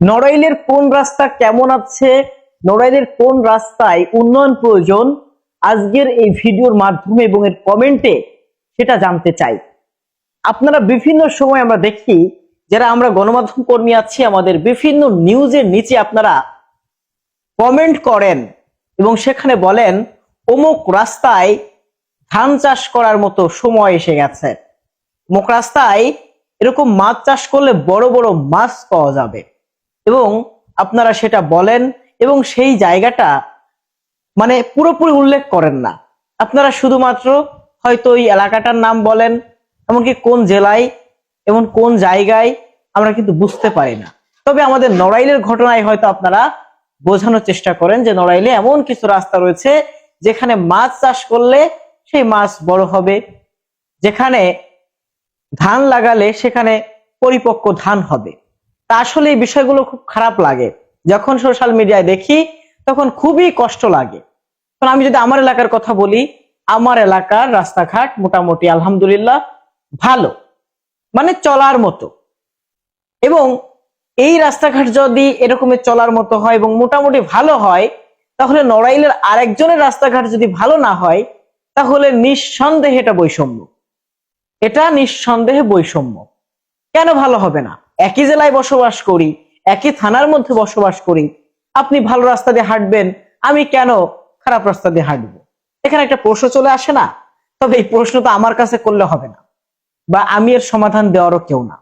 নড়াইলের কোন রাস্তা কেমন আছে? নড়াইলের কোন রাস্তায় উন্নয়ন প্রয়োজন? আজকের এই ভিডিওর মাধ্যমে এবং এর কমেন্টে সেটা জানতে চাই। আপনারা বিভিন্ন সময় আমরা দেখি, যারা আমরা গণমাধ্যম কর্মী আছি, আমাদের বিভিন্ন নিউজের নিচে আপনারা কমেন্ট করেন এবং সেখানে বলেন, অমুক রাস্তায় ধান চাষ করার মতো সময় এসে গেছে। অমুক রাস্তায় এরকম মাছ চাষ করলে বড় বড় মাছ পাওয়া যাবে। এবং আপনারা সেটা বলেন এবং সেই জায়গাটা মানে পুরোপুরি উল্লেখ করেন না। আপনারা শুধুমাত্র হয়তো ওই এলাকাটার নাম বলেন, এমনকি কোন জেলায় এবং কোন জায়গায় আমরা কিন্তু বুঝতে পারি না। তবে আমাদের নড়াইলের ঘটনায় হয়তো আপনারা বোঝানোর চেষ্টা করেন যে নড়াইলে এমন কিছু রাস্তা রয়েছে যেখানে মাছ চাষ করলে সেই মাছ বড় হবে, যেখানে ধান লাগালে সেখানে পরিপক্ক ধান হবে। তা আসলে এই বিষয়গুলো খুব খারাপ লাগে। যখন সোশ্যাল মিডিয়ায় দেখি, তখন খুবই কষ্ট লাগে। আমি যদি আমার এলাকার কথা বলি, আমার এলাকার রাস্তাঘাট মোটামুটি আলহামদুলিল্লাহ ভালো। মানে চলার মতো। এবং এই রাস্তাঘাট যদি এরকমের চলার মতো হয় এবং মোটামুটি ভালো হয়, তাহলে নড়াইলের আরেকজনের রাস্তাঘাট যদি ভালো না হয়, তাহলে নিঃসন্দেহে এটা বৈষম্য। এটা নিঃসন্দেহে বৈষম্য। কেন ভালো হবে না? একই জেলায় বসবাস করি, একই থানার মধ্যে বসবাস করি, আপনি ভালো রাস্তা দিয়ে হাঁটবেন, আমি কেন খারাপ রাস্তা দিয়ে হাঁটবো? এখানে একটা প্রশ্ন চলে আসে না, তবে এই প্রশ্ন তো আমার কাছে করলে হবে না, বা আমি এর সমাধান দেওয়ারও কেউ না।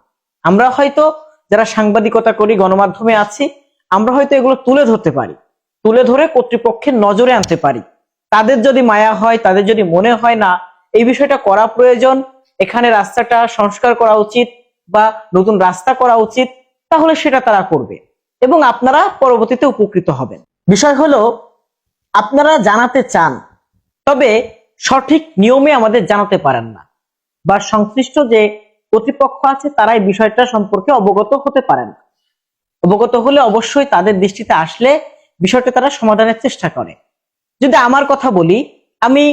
আমরা হয়তো যারা সাংবাদিকতা করি, গণমাধ্যমে আছি, আমরা হয়তো এগুলো তুলে ধরতে পারি, তুলে ধরে কর্তৃপক্ষের নজরে আনতে পারি। তাদের যদি মায়া হয়, তাদের যদি মনে হয় না, এই বিষয়টা করা প্রয়োজন, এখানে রাস্তাটা সংস্কার করা উচিত বা নতুন রাস্তা করা উচিত, তাহলে সেটা তারা করবে এবং আপনারা পরবর্তীতে উপকৃত হবেন। বিষয় হলো, আপনারা জানাতে চান, তবে সঠিক নিয়মে আমাদের জানাতে পারেন না বা সংশ্লিষ্ট যে কর্তৃপক্ষ আছে, তারাই বিষয়টা সম্পর্কে অবগত হতে পারেন অবগত হলে অবশ্যই তাদের দৃষ্টিতে আসলে বিষয়টা তারা সমাধানের চেষ্টা করে। যদি আমার কথা বলি, আমি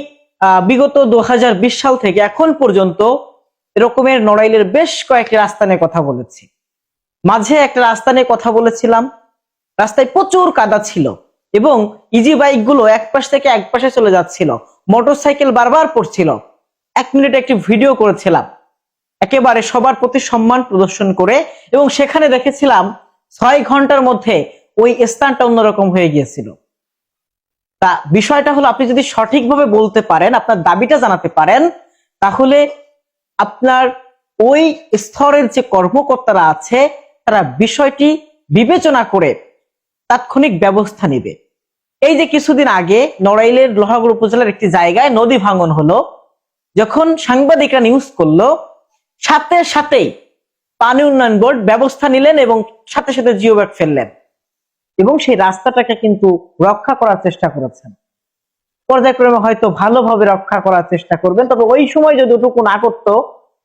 বিগত দু হাজার বিশ সাল থেকে এখন পর্যন্ত এরকমের নড়াইলের বেশ কয়েকটি রাস্তা নিয়ে কথা বলেছি। মাঝে একটা রাস্তা নিয়ে কথা বলেছিলাম। রাস্তায় প্রচুর কাদা ছিল এবং ইজি বাইকগুলো এক পাশ থেকে এক পাশে চলে যাচ্ছিল। মোটর সাইকেল বারবার পড়ছিল। এক মিনিট একটি ভিডিও করেছিলাম। একেবারে সবার প্রতি সম্মান প্রদর্শন করে এবং সেখানে দেখেছিলাম ছয় ঘণ্টার মধ্যে ওই স্থানটা অন্যরকম হয়ে গিয়েছিল। তা বিষয়টা হলো, আপনি যদি সঠিকভাবে বলতে পারেন, আপনার দাবিটা জানাতে পারেন, তাহলে আপনার ওই স্তরের যে কর্মকর্তারা আছে, তারা বিষয়টি বিবেচনা করে তাৎক্ষণিক ব্যবস্থা নেবে। এই যে কিছুদিন আগে নড়াইলের লোহাগড় উপজেলার একটি জায়গায় নদী ভাঙন হলো, যখন সাংবাদিকরা নিউজ করল, সাথে সাথেই পানি উন্নয়ন বোর্ড ব্যবস্থা নিলেন এবং সাথে সাথে জিও ব্যাগ ফেললেন এবং সেই রাস্তাটাকে কিন্তু রক্ষা করার চেষ্টা করেছেন। পর্যায়ক্রমে হয়তো ভালোভাবে রক্ষা করার চেষ্টা করবেন। তবে ওই সময় যদি ওটুকু না করতো,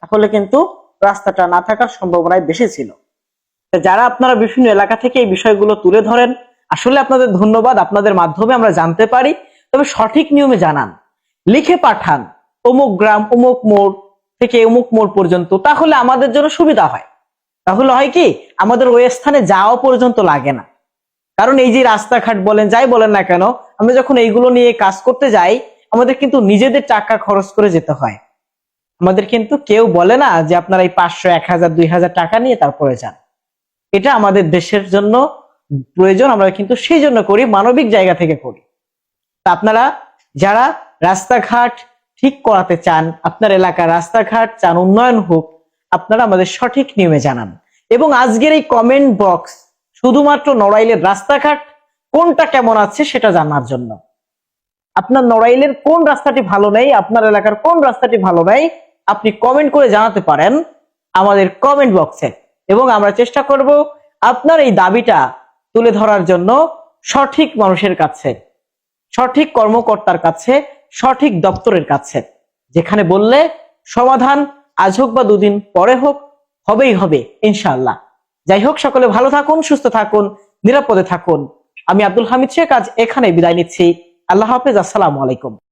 তাহলে কিন্তু রাস্তাটা না থাকার সম্ভাবনায় বেশি ছিল। যারা আপনারা বিভিন্ন এলাকা থেকে এই বিষয়গুলো তুলে ধরেন, আসলে আপনাদের ধন্যবাদ। আপনাদের মাধ্যমে আমরা জানতে পারি। তবে সঠিক নিয়মে জানান। লিখে পাঠান, অমুক গ্রাম, অমুক মোড় থেকে অমুক মোড় পর্যন্ত, তাহলে আমাদের জন্য সুবিধা হয়। তাহলে হয় কি? আমাদের ওই স্থানে যাওয়া পর্যন্ত লাগে না। কারণ এই যে রাস্তাঘাট বলেন, যাই বলেন না কেন, আমরা যখন এইগুলো নিয়ে কাজ করতে যাই, আমাদের কিন্তু নিজেদের টাকা খরচ করে যেতে হয়। আমাদের কিন্তু কেউ বলে না যে আপনারা এই পাঁচশো, এক হাজার, দুই হাজার টাকা নিয়ে তারপরে যান। এটা আমাদের দেশের জন্য প্রয়োজন, আমরা কিন্তু সেই জন্য করি, মানবিক জায়গা থেকে করি। তা আপনারা যারা রাস্তাঘাট ঠিক করাতে চান, আপনার এলাকার রাস্তাঘাট, চান উন্নয়ন হোক, আপনারা আমাদের সঠিক নিয়মে জানান। এবং আজকের এই কমেন্ট বক্স শুধুমাত্র নড়াইলের রাস্তাঘাট কোনটা কেমন আছে সেটা জানার জন্য। আপনার নড়াইলের কোন রাস্তাটি ভালো নেই, আপনার এলাকার কোন রাস্তাটি ভালো নেই, আপনি কমেন্ট করে জানাতে পারেন আমাদের কমেন্ট বক্সে এবং আমরা চেষ্টা করব আপনার এই দাবিটা তুলে ধরার জন্য সঠিক মানুষের কাছে, সঠিক কর্মকর্তার কাছে, সঠিক দপ্তরের কাছে। যেখানে বললে সমাধান আজ হোক বা দুদিন পরে হোক, হবেই হবে, ইনশাআল্লাহ। যাই হোক, সকলে ভালো থাকুন, সুস্থ থাকুন, নিরাপদে থাকুন। আমি আব্দুল হামিদ শেখ, আজ এখানে বিদায় নিচ্ছি। আল্লাহ হাফেজ, আসসালামু আলাইকুম।